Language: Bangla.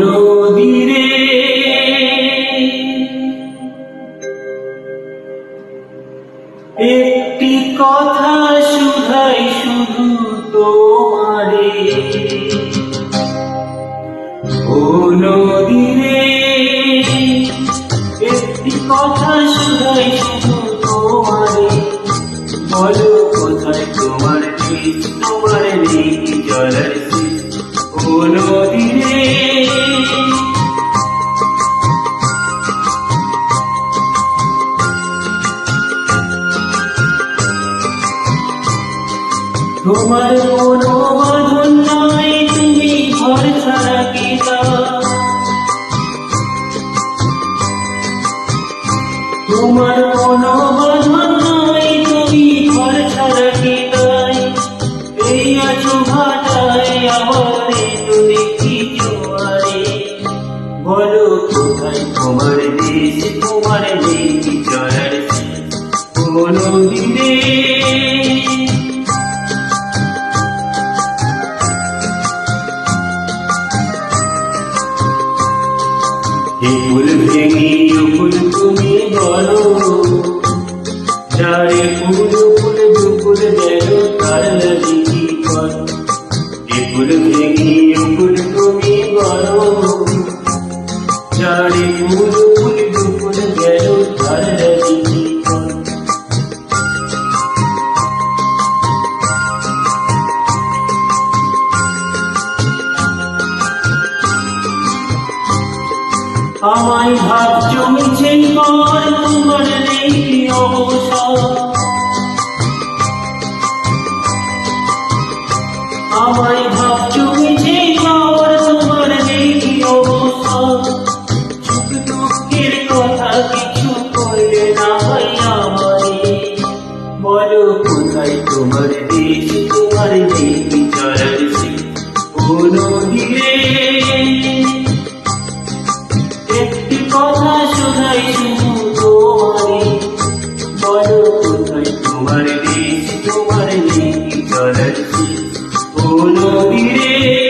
নদীরে একটি কথা শুধাই শুধু তোমারে। ও নদীরে একটি কথা শুধাই শুধু তোমারে। বলো কোথায় তোমার ও নদীরে তোমার কোনো বাঁধন নাই, তুমি ঘর ছাড়া গীতা তোমার কোনো বাঁধন নাই তুমি ঘর ছাড়া গীতাই এই আছো ভাটায় আবার বলো কোথায় তোমার দেশ তোমার নেই চলার কোনো দিনে ফুল ভেঙে ফুল তুমি বলো যারে ফুল ফুল দুপুর ফুল তুমি বলো আমায় ভাব জমেছে কর তোমার নেই অবসর। আমায় ভাব জমেছে কর তোমার নেই অবসর। সুখ দুঃখের কথা কিছু করলে না হয় আমারে। বলো, কোথায় তোমার দেশ, তোমার নেই কি চলার কোনো দিলে তোমার ও তোমার